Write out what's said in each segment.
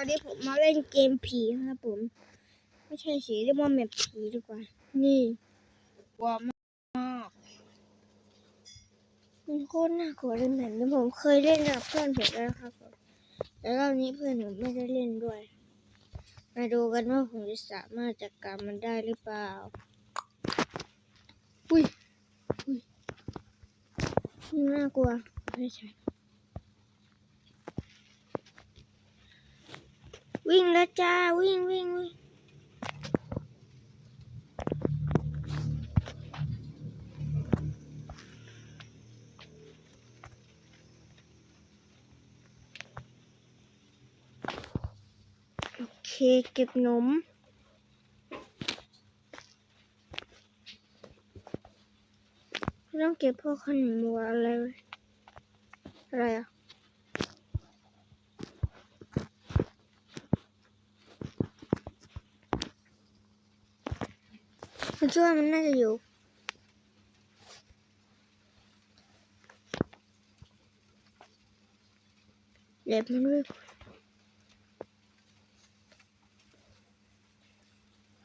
อนนี้ผมมาเล่นเกมผีครับผม ไม่ใช่สีเรียกว่าแมปผีดีกว่า นี่กลัวมากมันโคตรน่ากลัวเลยแบบนี้ผมเคยเล่นกับเพื่อนผมแล้วครับผมแต่รอบนี้เพื่อนผมไม่ได้เล่นด้วย มาดูกันว่าผมจะสามารถจัดการมันได้หรือเปล่า อุ้ยอุ้ยนี่น่ากลัวไม่ใช่ วิ่งแล้วจ้า วิ่งวิ่งวิ่งโอเคเก็บนมต้องเก็บพวกขนมัวอะไรอะไรอะ ผมคิดว่ามันน่าจะอยู่ เล็บมันด้วย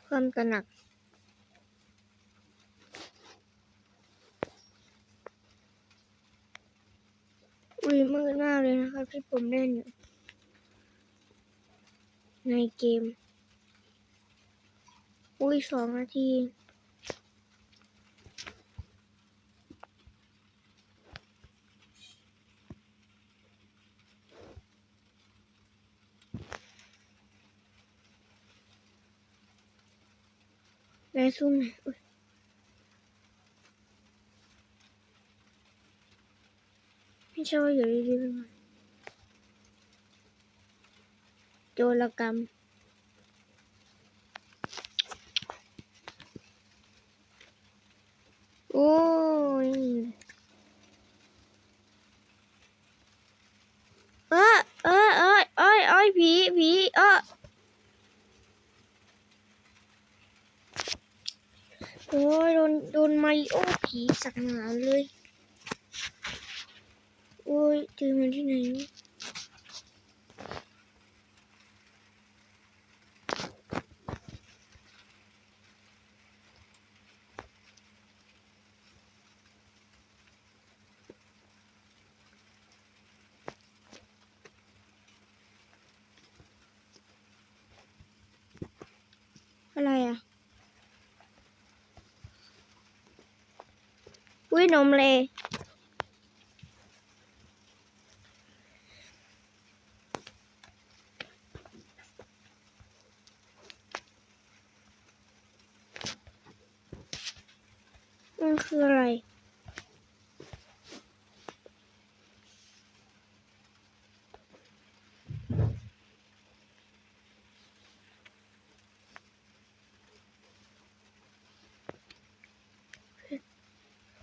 ความตระหนักอุ้ยมืดมากเลยนะครับที่ผมเล่นอยู่ในเกม อุ้ยสองนาที ในซุ่มไหนอยอุ๊ยไม่ใช่ว่าอยู่ดีๆเป็นโจรกรรม โอ้ย เออเออเออเอ้ยเอ้ยผีผีเออโอ้ยโดนโดนมา ริโอผีสักหนาเลย โอ้ยเจอมันที่ไหนอะไรอะ อุ้ยนมเลยมันคืออะไร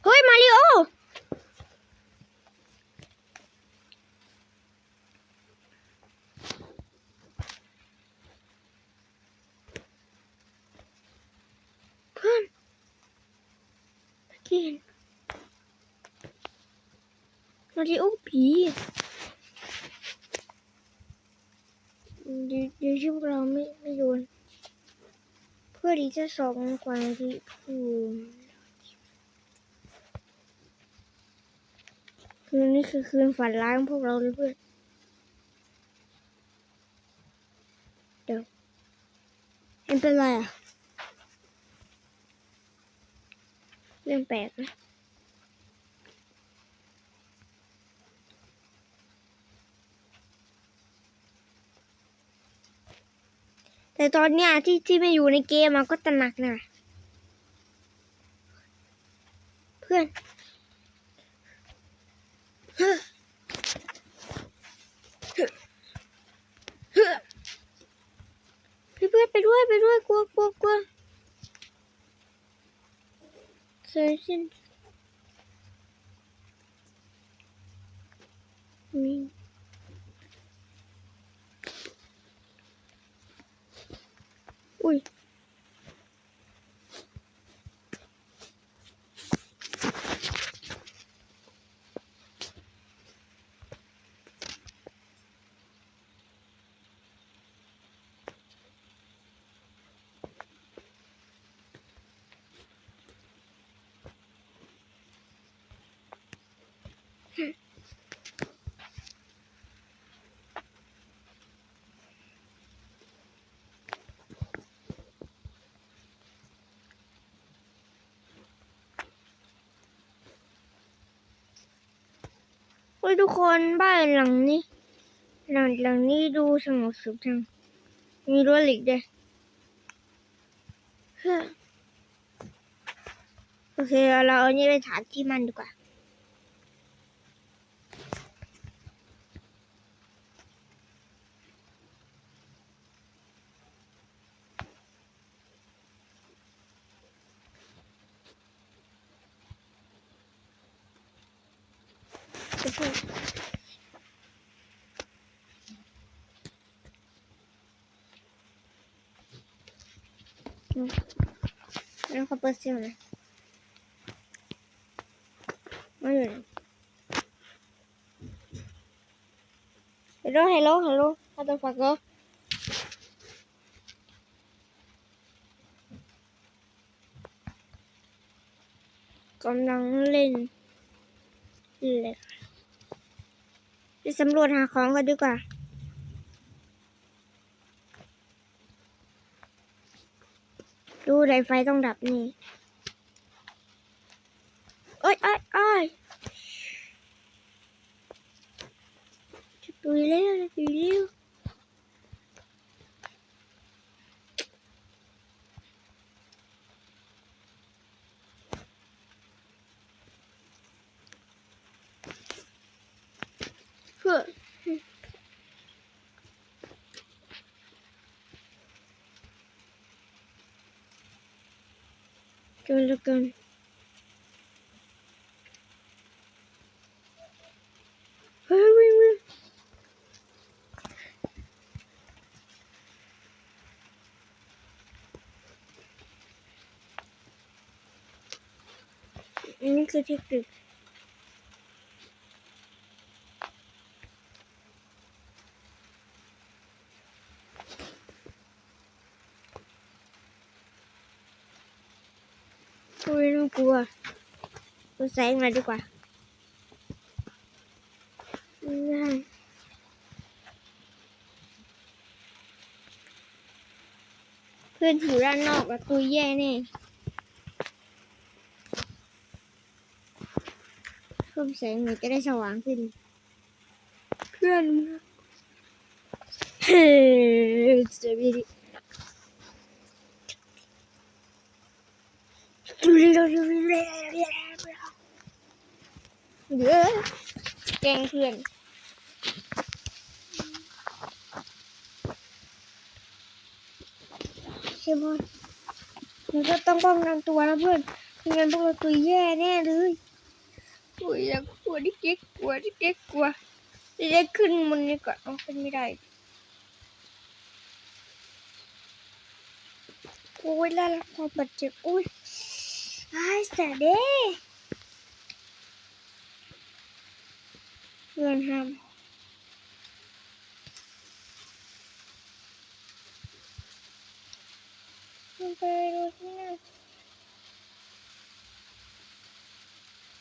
เฮ้ย มาริโอ เพื่อนกี้เห็นมาริโอผีเดี๋ยวเดี๋ยวที่พวกเราไม่ไม่โดนเพื่อที่จะสองกว่านาทีอืมคืนนี้คือคืนฝันร้ายของพวกเราเลยเพื่อนเดี๋ยวเป็นไรอะ เรื่องแปลกนะแต่ตอนเนี้ยที่ที่ไม่อยู่ในเกมมันก็ตระหนักนะเพื่อนพี่เพื่อนไปด้วยไปด้วยกลัวกลัวกลัว เซ เฮ้ทุกคนบ้านหลังนี้ หลังหลังนี้ดูสงบสุขจัง มีรั้วเหล็กด้วยโอเคเราเอานี่ไปถามที่มันดีกว่า อืมแล้วเขาเปิดเสียงนะมาอยู่ไหนฮัลโหลฮัลโหลฮัลโหลฮัลโหลฟักก็กำลังเล่นเลย ไปสำรวจหาของกันดีกว่า ดูไดไฟต้องดับนี่โอ้ยโอ้ยโอ้ยจะตุยแล้วจะตุยแล้วเพื่อ เกินแล้วกันเฮ้ยวิ่งวิ่งอันนี้คือเทคนิคคุยน่ากลัวดู แสงหน่อยดีกว่าเพื่อนอยู่ด้านนอกกับตัวแย่แน่เพิ่มแสงหน่อยจะได้สว่างขึ้น เพื่อนเฮ้ยจะมีดิ เยอะแกงเพื่อนเฮ้ยบอลเราก็ต้องป้องกันตัวนะเพื่อนไม่งั้นพวกเราตัวแย่แน่เลยโอ้ยอยากกลัวดิเก๊กกลัวดิเก๊กกลัวจะได้ขึ้นมันนี่ก่อนเอาขึ้นไม่ได้โอ้ยแล้วเราพอบาดเจ็บอุ้ยไอ้แสบเด้ เพื่อนห้ามมันไปดูที่นั่น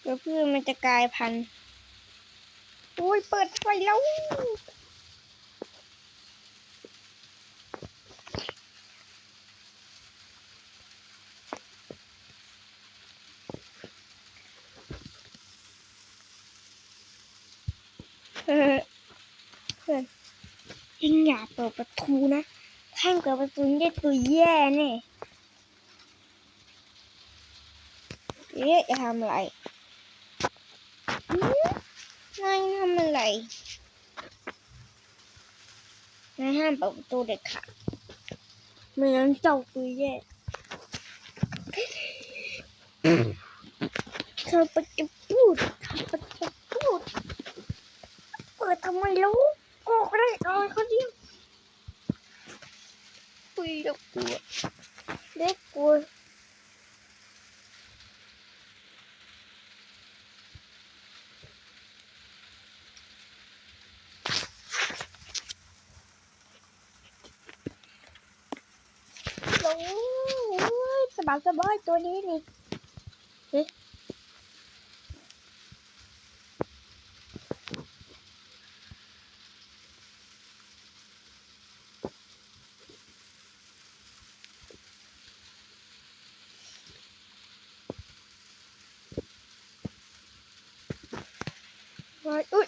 เดี๋ยวพืชมันจะกลายพันธุ์โอ้ย เปิดไฟแล้ว เออเพื่อน ยิงอย่าเปิดประตูนะถ้าเกิดประตูนี่ได้ตัวแย่แน่เอ๊ะจะทำอะไรหืมนายทำอะไรนายห้ามเปิดประตูเด็ดขาดไม่งั้นเจ้าตัวแย่เธอไปจะพูามสบอยตัวนี้นี่เอ๊ะอุ้ย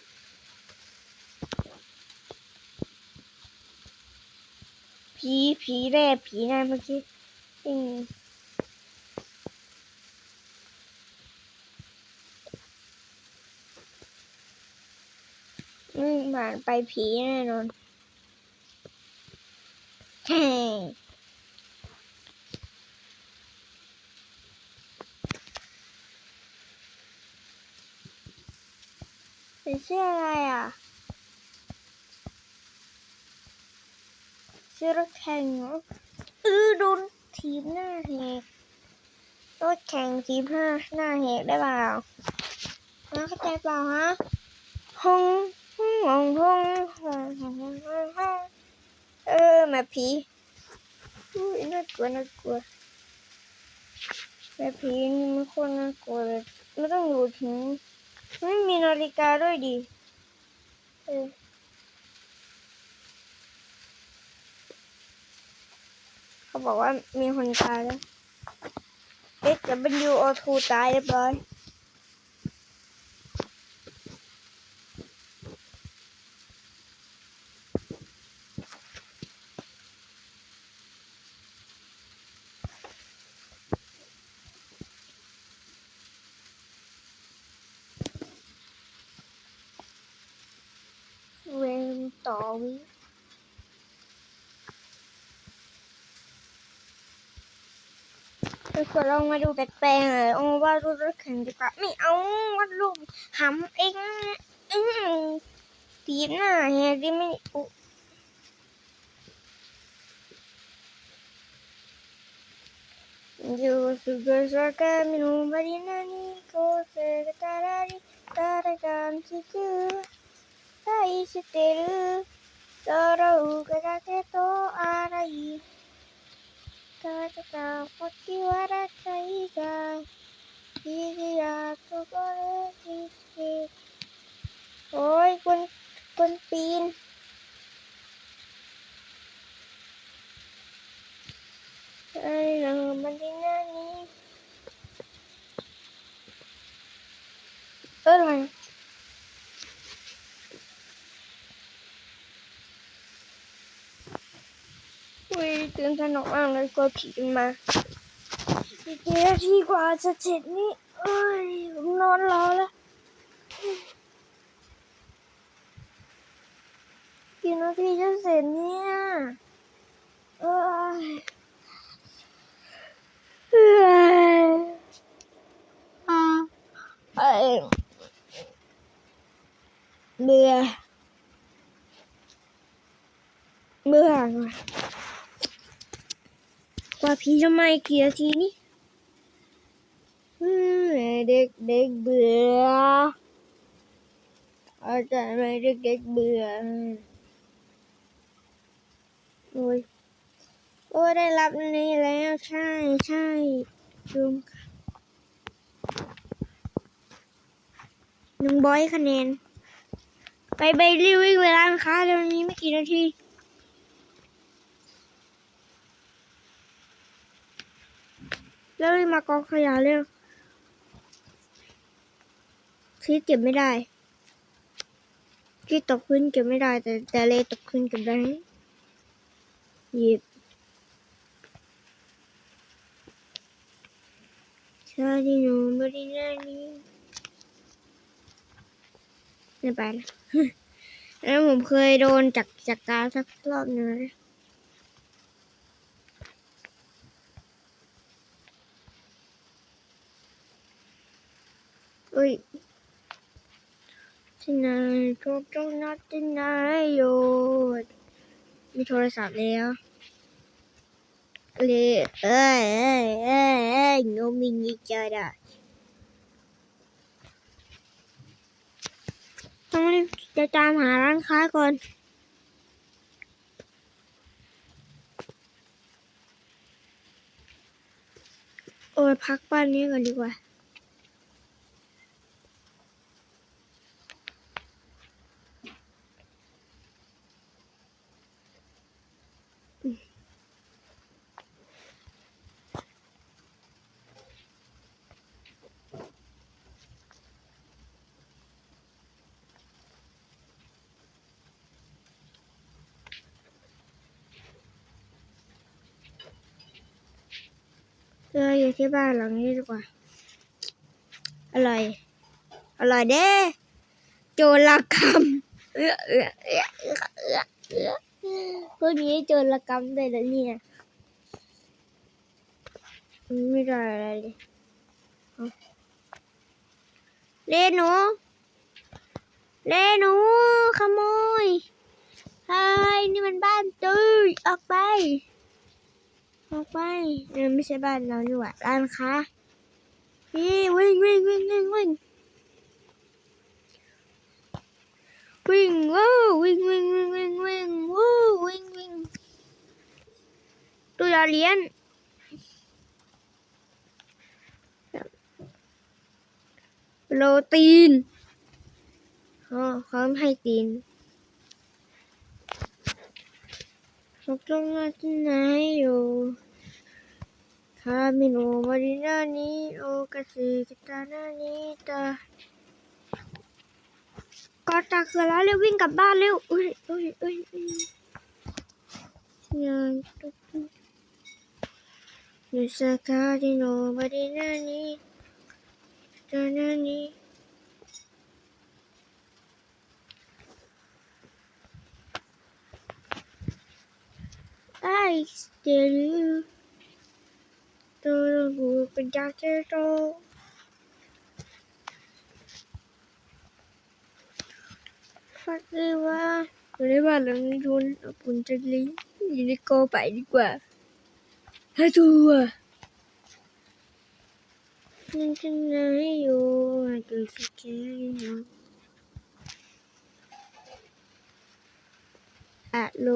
ผีผีแร่ผีนายเมื่อกี้อื้ง ผ่านไปผีแน่นอนแฮ่เป็นเสื้ออะไรอะเสื้อรถแข่งเหรอเออโดนทีมหน้าแหกรถแข่งทีมห้าหน้าแหกได้เปล่าฮะเข้าใจเปล่าฮะห้อง เออมาผีอุ้ยน่ากลัวน่ากลัวแมาผีนี่มันคตรน่ากลัวเลยไม่ต้องอยู่ถึงไม่มีนาฬิกาด้วยดิเออเขาบอกว่ามีคนตายแล้วเอ๊ะจะเป็นยูโอทูตายเรียบร้อย เดี๋ยวเรามาดูแปลกๆหน่อยเอาวาดรูปรถแข่งดีกว่าไม่เอาวาดรูปหำเองอืมตีหน้าแฮะดิไม่อุอยู่สุขสันต์กันมิโนบารินานิโกเซกตาราริตารากันซิกุไซชิเตรุโตโรอุกะกะเกโตอาราอิ たたた時笑ったいがいぎやところにきโอ้ยคนคนปีนไอ้หนูมันที่นั่นนี่ ตื่นสนุกมากเลยกลัวผีมันมาอีกกี่นาทีกว่าจะเสร็จนี่เอ้ยผมนอนรอแล้วกี่นาทีจะเสร็จเนี่ยเอ้ยเอ้ยอ่าเอ้ยเบื่อเบื่อ ว่าพี่จะมาอีกกี่นาทีนี่อืมเด็กเด็กเบื่ออาจารย์ไม่เด็กเด็กเบื่อโอ้ยโอ้ได้รับนี้แล้วใช่ใช่ลุงหนึ่งบอยคะแนน ไปไปรีวิ่งเวลาค้าเดี๋ยวนี้ไม่กี่นาที แล้วมากองขยะเร็วที่เก็บไม่ได้ที่ตกพื้นเก็บไม่ได้ แต่แต่เลตกพื้นเก็บได้หยิบชาดิโนบรินานีไม่ไปละแล้วผมเคยโดนจักจักกาวสักรอบหนึงนะ อุ้ยที่ไหนทุกทุกนัดที่ไหนอยู่มีโทรศัพท์แล้วเลยเอ้ยเอ้ยเอ้ยเอ้ยโนมินิจาดาต้องรีบจะตามหาร้านค้าก่อนโอ้ยพักบ้านนี้ก่อนดีกว่า เอออยู่ที่บ้านหลังนี้ดีกว่า อร่อย อร่อยเด้โจรกรรมเออเออเออเออเออเออพวกนี้โจรกรรมได้แล้วเนี่ยไม่ได้อะไรเลยเล่หนูเล่หนูขโมยเฮ้ยนี่มันบ้านตื้อออกไป ออกไปเออไม่ใช่บ้านเราดีกว่าร้านค้าพี่วิ่งวิ่งวิ่งวิ่งวิ่งวิ่งว้วิ่งวิ่งวิ่งวิ่งวิ่งวู้วิ่งวิ่งตัวเลี้ยนโปรตีนอ๋อเขาให้ตีน เขาต้องมาที่ไหนอยู่ Camino Marinani o kasi kita na nita ก็ตาคือแล้วเร็ววิ่งกลับบ้านเร็วอุ้ยอุ้ยอุ้ยอุ้ยงานตุ๊กนุสกาดิโนมาดินานีตานานี guys, did you the group and Dr. Doll? Fuck you, what? อยู่ในบ้านหลังนี้ทุนปุ่นจะลิงอยู่ในกอไปดีกว่าถ้าทัวนั่นฉันนายอยู่ตัวสักแค่ไหนอะโล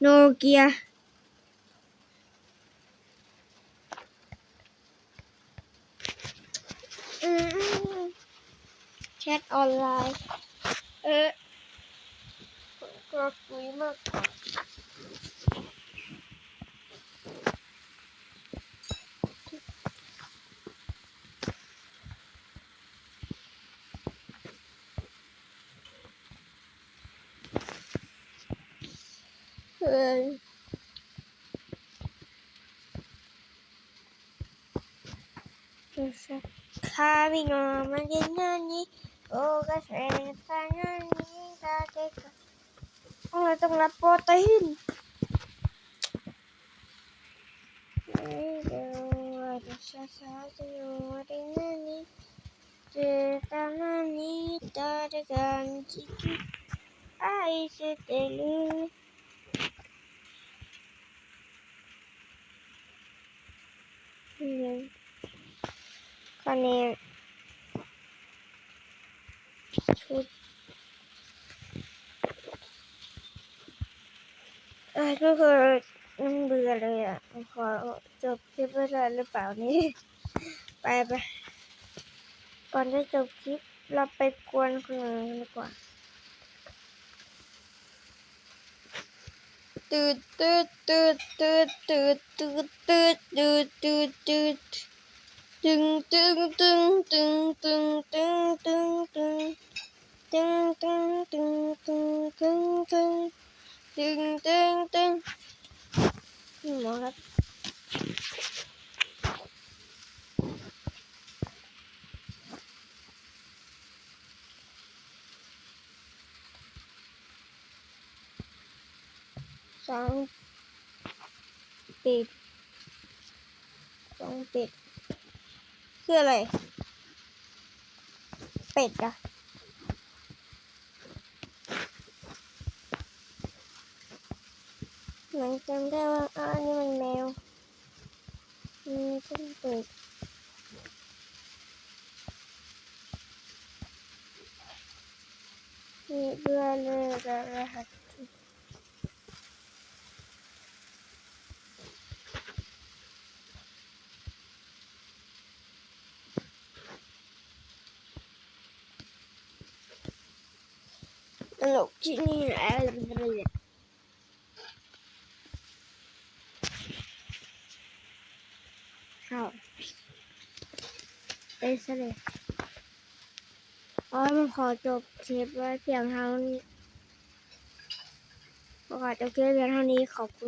โนเกียแชทออนไลน์ เออกลัวปุ๋ยมากกว่า Coming on, my nanny. Oh, gosh, nanny, nanny, Oh, itong napotahin. Ada sesuatu yang ringan Terutama nih Terganti Aisyah คะแนนชุดเอ้ยก็คือมันเบื่อเลยอะ ขอจบคลิปไว้เลยหรือเปล่านี่ ไปไป ก่อนจะจบคลิป เราไปกวนคนอื่นกันดีกว่าตืดตืดตืดตืดตืดตืดตืดตืดตืด ตืดตึงตึงตึงตึงตึงตึงตึงตึงตึงตึงตึ คืออะไร เป็ดอะมันจำได้ว่าอันนี้มันแมวมันไม่ใเป็ดนี่เบื่อเลยเล้ว ลกที่นี่แหละเข้าไปซะเลยอ๋อมันขอจบคลิปไว้เพียงเท่านี้ขอจบคลิปเพียงเท่านี้ขอบคุณ